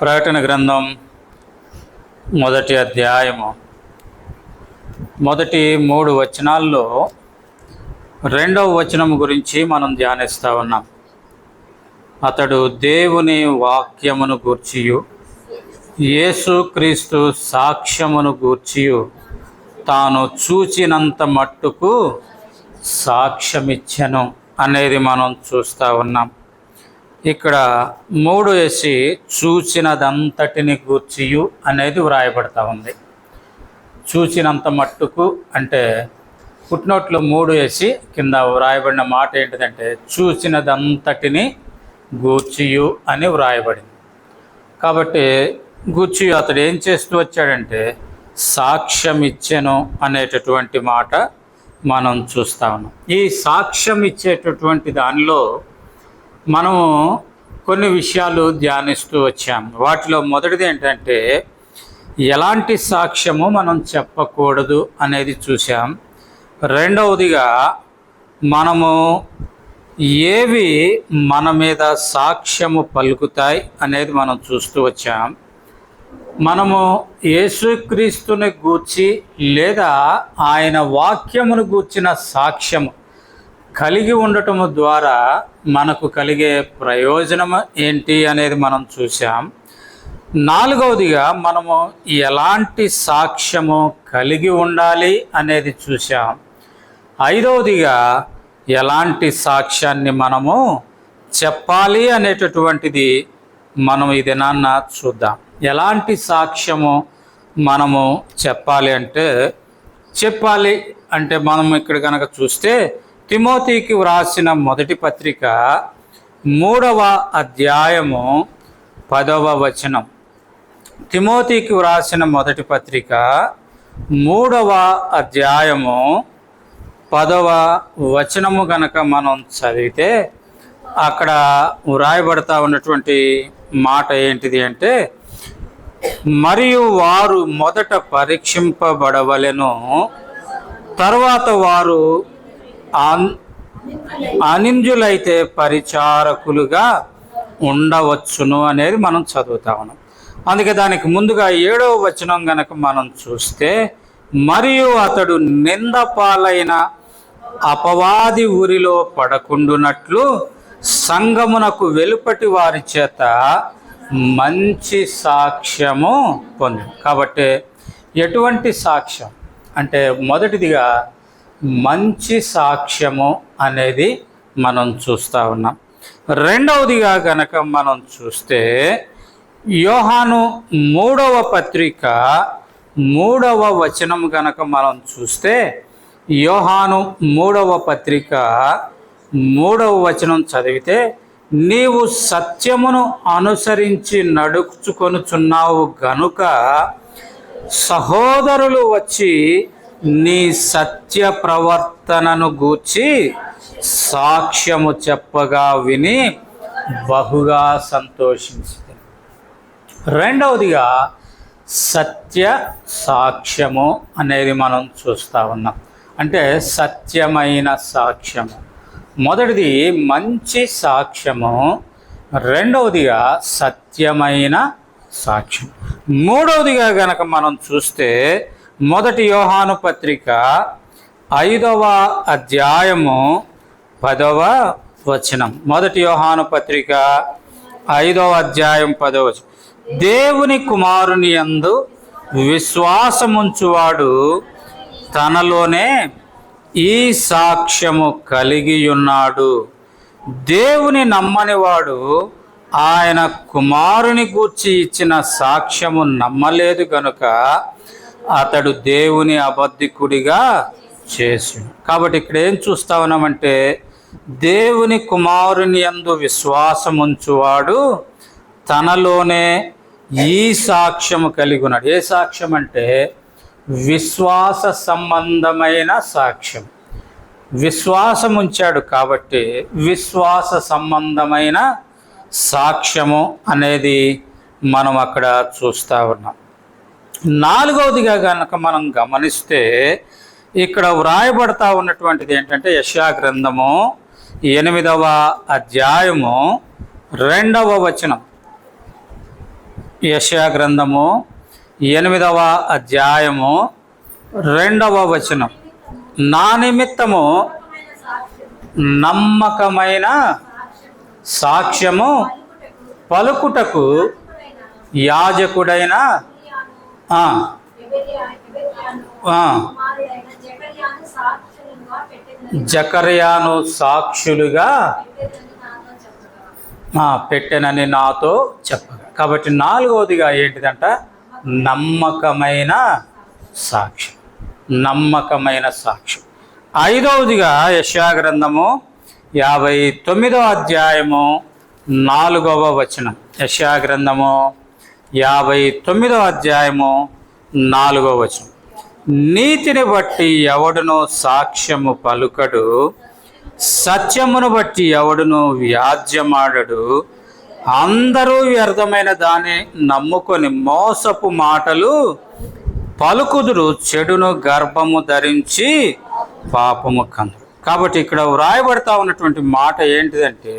ప్రకటన గ్రంథం మొదటి అధ్యాయము. మొదటి మూడు వచనాల్లో రెండవ వచనం గురించి మనం ధ్యానిస్తూ ఉన్నాం. అతడు దేవుని వాక్యమును గూర్చియు యేసుక్రీస్తు సాక్ష్యమును గూర్చియు తాను చూచినంత మట్టుకు సాక్ష్యమిచ్చను అనేది మనం చూస్తూ ఉన్నాం. ఇక్కడ మూడు వేసి చూచినదంతటిని గూర్చియు అనేది వ్రాయబడతా ఉంది. చూచినంత మట్టుకు అంటే పుట్టినోట్లు మూడు వేసి కింద వ్రాయబడిన మాట ఏంటిదంటే చూసినదంతటిని గూర్చియు అని వ్రాయబడింది. కాబట్టి గూర్చియు అతడు ఏం చేస్తూ వచ్చాడంటే సాక్ష్యం ఇచ్చెను అనేటటువంటి మాట మనం చూస్తా ఉన్నాం. ఈ సాక్ష్యం ఇచ్చేటటువంటి దానిలో మనము కొన్ని విషయాలు ధ్యానిస్తూ వచ్చాం. వాటిలో మొదటిది ఏంటంటే ఎలాంటి సాక్ష్యము మనం చెప్పకూడదు అనేది చూసాం రెండవదిగా మనము ఏవి మన మీద సాక్ష్యము పలుకుతాయి అనేది మనం చూస్తూ వచ్చాం. మనము యేసుక్రీస్తుని గూర్చి లేదా ఆయన వాక్యమును గూర్చిన సాక్ష్యము కలిగి ఉండటము ద్వారా మనకు కలిగే ప్రయోజనం ఏంటి అనేది మనం చూసాం నాలుగవదిగా మనము ఎలాంటి సాక్ష్యము కలిగి ఉండాలి అనేది చూసాం ఐదవదిగా ఎలాంటి సాక్ష్యాన్ని మనము చెప్పాలి అనేటటువంటిది మనం ఈ దినాన్న చూద్దాం. ఎలాంటి సాక్ష్యము మనము చెప్పాలి అంటే చెప్పాలి అంటే మనం ఇక్కడ కనుక చూస్తే తిమోతికి వ్రాసిన మొదటి పత్రిక మూడవ అధ్యాయము పదవ వచనం. తిమోతికి వ్రాసిన మొదటి పత్రిక మూడవ అధ్యాయము పదవ వచనము గనక మనం చదివితే అక్కడ వ్రాయబడతా ఉన్నటువంటి మాట ఏంటిది అంటే మరియు వారు మొదట పరీక్షింపబడవలెను తర్వాత వారు అనింజులైతే పరిచారకులుగా ఉండవచ్చును అనేది మనం చదువుతా ఉన్నాం. అందుకే దానికి ముందుగా ఏడవ వచనం గనక మనం చూస్తే మరియు అతడు నిందపాలైన అపవాది ఊరిలో పడకుండునట్లు సంగమునకు వెలుపటి వారి చేత మంచి సాక్ష్యము పొంది కాబట్టి ఎటువంటి సాక్ష్యం? అంటే మొదటిదిగా మంచి సాక్ష్యము అనేది మనం చూస్తూ ఉన్నాం. రెండవదిగా గనక మనం చూస్తే యోహాను మూడవ పత్రిక మూడవ వచనం గనక మనం చూస్తే యోహాను మూడవ పత్రిక మూడవ వచనం చదివితే నీవు సత్యమును అనుసరించి నడుచుకొనుచున్నావు గనుక సహోదరులు వచ్చి నీ సత్య ప్రవర్తనను గూర్చి సాక్ష్యము చెప్పగా విని బహుగా సంతోషించింది రెండవదిగా సత్య సాక్ష్యము అనేది మనం చూస్తూ ఉన్నాం. అంటే సత్యమైన సాక్ష్యము. మొదటిది మంచి సాక్ష్యము. రెండవదిగా సత్యమైన సాక్ష్యం. మూడవదిగా గనక మనం చూస్తే మొదటి యోహాను పత్రిక ఐదవ అధ్యాయము పదవ వచనం. మొదటి యోహాను పత్రిక ఐదవ అధ్యాయం పదవ వచనం. దేవుని కుమారుని అందు విశ్వాసముంచువాడు తనలోనే ఈ సాక్ష్యము కలిగి ఉన్నాడు దేవుని నమ్మనివాడు ఆయన కుమారుని గూర్చి ఇచ్చిన సాక్ష్యము నమ్మలేదు గనుక అతడు దేవుని అబద్ధికుడిగా చేసి కాబట్టి ఇక్కడ ఏం చూస్తా ఉన్నామంటే దేవుని కుమారుని యందు విశ్వాసం ఉంచువాడు తనలోనే ఈ సాక్ష్యము కలిగి ఉన్నాడు. ఏ సాక్ష్యం అంటే విశ్వాస సంబంధమైన సాక్ష్యం. విశ్వాసం ఉంచాడు కాబట్టి విశ్వాస సంబంధమైన సాక్ష్యము అనేది మనం అక్కడ చూస్తూ ఉన్నాం. నాలుగవదిగా కనుక మనం గమనిస్తే ఇక్కడ వ్రాయబడతా ఉన్నటువంటిది ఏంటంటే యశా గ్రంథము ఎనిమిదవ అధ్యాయము రెండవ వచనం. యశా గ్రంథము ఎనిమిదవ అధ్యాయము రెండవ వచనం. నా నిమిత్తము నమ్మకమైన సాక్ష్యము పలుకుటకు యాజకుడైన జకర్యాను సాక్షులుగా ఆ, పెట్టెనని నాతో చెప్పగా. కాబట్టి నాలుగవదిగా ఏంటిదంట? నమ్మకమైన సాక్ష్యం నమ్మకమైన సాక్ష్యం ఐదవదిగా యశాగ్రంథము యాభై తొమ్మిదవ అధ్యాయము నాలుగవ వచనం. యశాగ్రంథము యాభై తొమ్మిదవ అధ్యాయము నాలుగవ వచనం. నీతిని బట్టి ఎవడునో సాక్ష్యము పలుకడు సత్యమును బట్టి ఎవడును వ్యాజ్యమాడడు. అందరూ వ్యర్థమైన దాన్ని నమ్ముకొని మోసపు మాటలు పలుకుదురు చెడును గర్భము ధరించి పాపము కందు కాబట్టి ఇక్కడ వ్రాయబడతా ఉన్నటువంటి మాట ఏంటిదంటే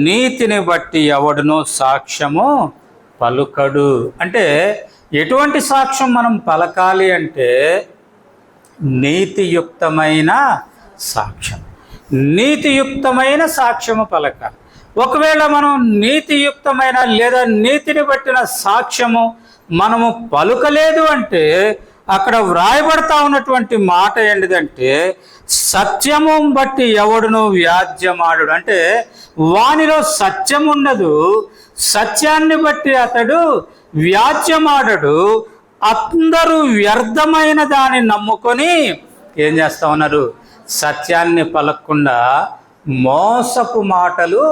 నీతిని బట్టి ఎవడునో సాక్ష్యము పలుకడు. అంటే ఎటువంటి సాక్ష్యం మనం పలకాలి అంటే నీతియుక్తమైన సాక్ష్యం. నీతియుక్తమైన సాక్ష్యము పలకాలి. ఒకవేళ మనం నీతియుక్తమైన లేదా నీతిని బట్టిన సాక్ష్యము మనము పలుకలేదు అంటే అక్కడ వ్రాయబడతా ఉన్నటువంటి మాట ఏంటిదంటే సత్యము బట్టి ఎవడును వ్యాజ్యమాడు అంటే వానిలో సత్యం ఉండదు సత్యాన్ని బట్టి అతడు వ్యాజ్యమాడడు అందరూ వ్యర్థమైన దాన్ని నమ్ముకొని ఏం చేస్తా ఉన్నారు? సత్యాన్ని పలకకుండా మోసపు మాటలు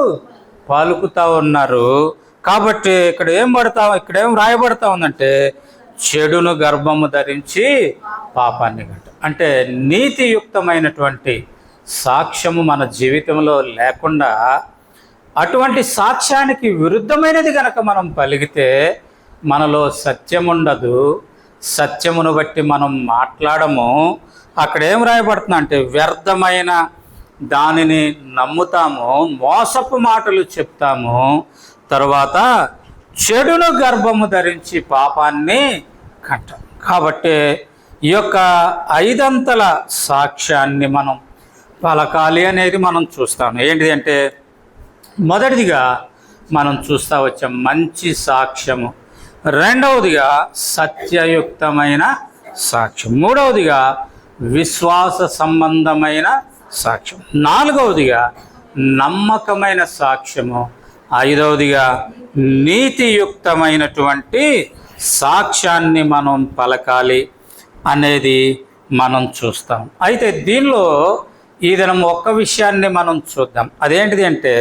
పలుకుతా ఉన్నారు. కాబట్టి ఇక్కడ ఏం పడతా ఇక్కడ ఏం రాయబడతా ఉందంటే చెడును గర్భము ధరించి పాపాన్ని గంట అంటే నీతియుక్తమైనటువంటి సాక్ష్యము మన జీవితంలో లేకుండా అటువంటి సాక్ష్యానికి విరుద్ధమైనది గనక మనం పలిగితే మనలో సత్యం ఉండదు సత్యమును బట్టి మనం మాట్లాడము. అక్కడ ఏం రాయబడుతుంది అంటే వ్యర్థమైన దానిని నమ్ముతాము మోసపు మాటలు చెప్తాము. తర్వాత చెడును గర్భము ధరించి పాపాన్ని కంటాం కాబట్టి ఈ యొక్క ఐదంతల సాక్ష్యాన్ని మనం పలకాలి అనేది మనం చూస్తాం. ఏంటిది అంటే మొదటిదిగా మనం చూస్తా వచ్చాం మంచి సాక్ష్యము. రెండవదిగా సత్యయుక్తమైన సాక్ష్యం. మూడవదిగా విశ్వాస సంబంధమైన సాక్ష్యం. నాలుగవదిగా నమ్మకమైన సాక్ష్యము. ఐదవదిగా నీతియుక్తమైనటువంటి సాక్ష్యాన్ని మనం పలకాలి అనేది మనం చూస్తాం. అయితే దీనిలో ఈ దినం ఒక్క విషయాన్ని మనం చూద్దాం. అదేంటిది అంటే